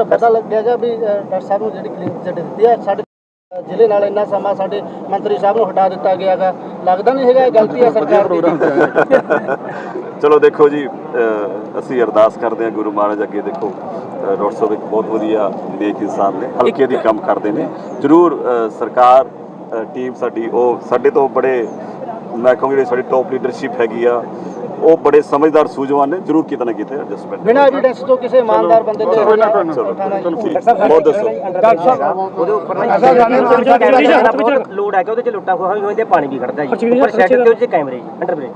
Sir ਪਤਾ ਲੱਗਿਆਗਾ ਵੀ ਅ, doctor ਸਾਹਿਬ ਨੂੰ ਜਿਹੜੀ ਕਲੀਨਿਕ ਜਿਹੜੀ ਦਿੱਤੀ ਹੈ ਸਾਡੇ ਜ਼ਿਲ੍ਹੇ ਨਾਲ ਇੰਨਾ ਸਮਾਂ ਸਾਡੇ ਮੰਤਰੀ ਸਾਹਿਬ ਨੂੰ ਹਟਾ ਦਿੱਤਾ ਗਿਆਗਾ ਲੱਗਦਾ ਨਹੀਂ ਹੈਗਾ ਇਹ ਗਲਤੀ ਹੈ ਸਰਕਾਰ ਦੀ। ਚਲੋ ਦੇਖੋ ਜੀ ਅਸੀਂ ਅਰਦਾਸ ਕਰਦੇ ਹਾਂ ਗੁਰੂ ਮਹਾਰਾਜ ਅੱਗੇ ਦੇਖੋ ਡਾਕਟਰ ਸਾਹਿਬ ਇੱਕ ਬਹੁਤ ਵਧੀਆ ਨੇਕ ਇਨਸਾਨ ਨੇ ਹਲਕੇ ਦੀ ਕੰਮ ਕਰਦੇ ਨੇ। ਜ਼ਰੂਰ ਸਰਕਾਰ ਟੀਮ ਸਾਡੀ ਉਹ ਸਾਡੇ ਤੋਂ ਬੜੇ ਮੈਂ ਕਹਾਂਗਾ ਜਿਹੜੀ ਸਾਡੀ ਟੌਪ ਲੀਡਰਸ਼ਿਪ ਹੈਗੀ ਆ ਉਹ ਬੜੇ ਸਮਝਦਾਰ ਸੂਝਵਾਨ ਨੇ ਜ਼ਰੂਰ ਕਿਤੇ ਨਾ ਕਿਤੇ ਐਡਜਸਟਮੈਂਟ ਬਿਨਾਂ ਐਵੀਡੈਂਸ ਤੋਂ ਕਿਸੇ ਇਮਾਨਦਾਰ ਬੰਦੇ ਤੇ ਕੋਈ ਨਾ ਕੋਈ ਨਾ ਬਹੁਤ ਦੱਸੋ ਉਹਦੇ ਉੱਪਰ ਨਾ ਲੋਡ ਹੈ ਕਿ ਉਹਦੇ ਚ ਲੁੱਟਾ ਵੀ ਹੋਈਂਦੇ ਪਾਣੀ ਵੀ ਖੜਦਾ ਜੀ ਉੱਪਰ ਸ਼ੈੱਡ ਤੇ ਉਹਦੇ ਚ ਕੈਮਰੇ ਜੀ ਅੰਡਰ ਬ੍ਰਿਜ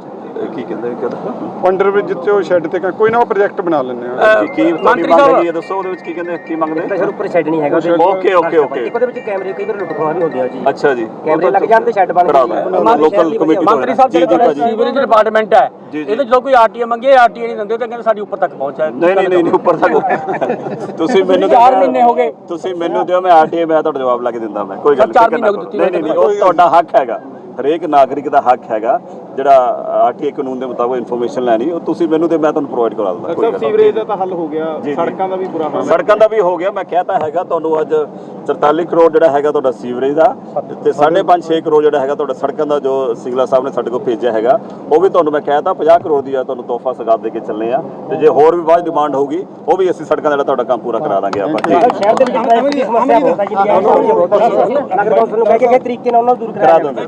ਕੀ ਕਹਿੰਦੇ ਵੀ ਕਹਿੰਦਾ ਅੰਡਰ ਵਿੱਚ ਜਿੱਤੇ ਉਹ ਸ਼ੈੱਡ ਤੇ ਕੋਈ ਨਾ ਉਹ ਪ੍ਰੋਜੈਕਟ ਬਣਾ ਲੈਂਦੇ ਆ ਕੀ ਕੀ ਤੁਹਾਡੀ ਮੰਗ ਹੈਗੀ ਹੈ ਦੱਸੋ ਉਹਦੇ ਵਿੱਚ ਕੀ ਕਹਿੰਦੇ ਕੀ ਮੰਗਦੇ ਤਾਂ ਸਰ ਉੱਪਰ ਸ਼ੈੱਡ ਨਹੀਂ ਹੈਗਾ ਉਹਦੇ ਓਕੇ ਓਕੇ ਓਕੇ ਇੱਕ ਉਹਦੇ ਵਿੱਚ ਕੈਮਰੇ ਕਈ ਵਾਰ ਲੁੱਟ ਖੋਹਾ ਵੀ ਹੁੰਦੇ ਆ ਜੀ। ਅੱਛਾ ਜੀ। ਕੈਮਰੇ ਲੱਗ ਜਾਣ ਤੇ ਸ਼ੈੱਡ ਬਣ ਕਰਾ ਦੋ ਲੋਕਲ ਕਮੇਟੀ ਤੋਂ ਮੰਤਰੀ ਸਾਹਿਬ ਜੀ ਜੀ ਜਿਹੜੇ ਭਾਜੀ ਸੀਵਰੇਜ ਡਿਪਾਰਟਮੈਂਟ ਹੈ ਜੀ, ਜੀ। ਇਹਦੇ ਜਦੋਂ ਕੋਈ ਆਰਟੀਏ ਮੰਗੇ ਆਰਟੀਏ ਨਹੀਂ ਦਿੰਦੇ ਤਾਂ ਕਹਿੰਦੇ ਸਾਡੀ ਉੱਪਰ ਤੱਕ ਪਹੁੰਚ ਹੈ। ਨਹੀਂ ਨਹੀਂ ਨਹੀਂ ਨਹੀਂ, ਉੱਪਰ ਤੱਕ। ਤੁਸੀਂ ਮੈਨੂੰ ਚਾਰ ਦਿਓ, ਮਹੀਨੇ ਹੋ ਗਏ। ਤੁਸੀਂ ਮੈਨੂੰ ਦਿਓ ਮੈਂ ਆਰਟੀਏ ਮੈਂ ਤੁਹਾਡਾ ਜਵਾਬ ਲਾ ਕੇ ਦਿੰਦਾ ਮੈਂ ਕੋਈ ਗੱਲ। ਨਹੀਂ ਨਹੀਂ ਨਹੀਂ, ਉਹ ਤੁਹਾਡਾ ਹੱਕ ਹੈਗਾ। ਹਰੇਕ ਨਾਗਰਿਕ ਦਾ ਹੱਕ ਹੈਗਾ ਜਿਹੜਾ ਆਰਟੀਏ ਕਾਨੂੰਨ ਦੇ ਮੁਤਾਬਕ ਇਨਫੋਰਮੇਸ਼ਨ ਲੈਣੀ ਉਹ ਤੁਸੀਂ ਮੈਨੂੰ ਤੇ ਮੈਂ ਤੁਹਾਨੂੰ ਪ੍ਰੋਵਾਈਡ ਕਰਾ ਦਿੰਦਾ ਕੋਈ ਗੱਲ। ਸੀਵਰੇਜ ਦਾ ਤਾਂ ਹੱਲ ਹੋ ਗਿਆ। ਸੜਕਾਂ ਦਾ ਵੀ ਬੁਰਾ ਹਾਲ ਹੈ ਸੜਕਾਂ ਦਾ ਵੀ ਹੋ ਗਿਆ ਮੈਂ ਕਹਿਤਾ ਹੈਗਾ ਤੁਹਾਨੂੰ ਅੱਜ 43 ਕਰੋੜ ਜਿਹੜਾ ਹੈਗਾ ਤੁਹਾਡਾ ਸੀਵਰੇਜ ਦਾ ਤੇ 5.5 6 ਕਰੋੜ ਜਿਹੜਾ ਹੈਗਾ ਤੁਹਾਡਾ ਸੜਕਾਂ ਦਾ ਜੋ ਸਿੰਗਲਾ ਸਾਹਿਬ ਨੇ ਸਾਡੇ ਕੋਲ ਭੇਜਿਆ ਹੈਗਾ ਉਹ ਵੀ ਤੁਹਾਨੂੰ ਮੈਂ ਕਹਿਤਾ 50 ਕਰੋੜ ਦੀ ਆ ਤੁਹਾਨੂੰ ਤੋਹਫਾ ਸਗਾਤ ਦੇ ਕੇ ਚੱਲੇ ਆ ਤੇ ਜੇ ਹੋਰ ਵੀ ਬਾਅਦ ਡਿਮਾਂਡ ਹੋਊਗੀ ਉਹ ਵੀ ਅਸੀਂ ਸੜਕਾਂ ਦਾ ਜਿਹੜਾ ਤੁਹਾਡਾ ਕੰਮ ਪੂਰਾ ਕਰਾ ਦਾਂਗੇ ਆਪਾਂ ਜੀ ਸ਼ਹਿਰ ਦੇ ਵਿੱਚ ਟ੍ਰੈਫਿਕ ਦੀ ਸਮੱਸਿਆ ਬਹੁਤ ਹੈ ਜੀ ਨਗਰ ਕੌਂਸਲ ਨੂੰ ਕਹਿ ਕੇ ਕਿਸ ਤਰੀਕੇ ਨਾਲ ਉਹਨਾਂ ਨੂੰ ਦੂਰ ਕਰਾ ਦਿੰਦੇ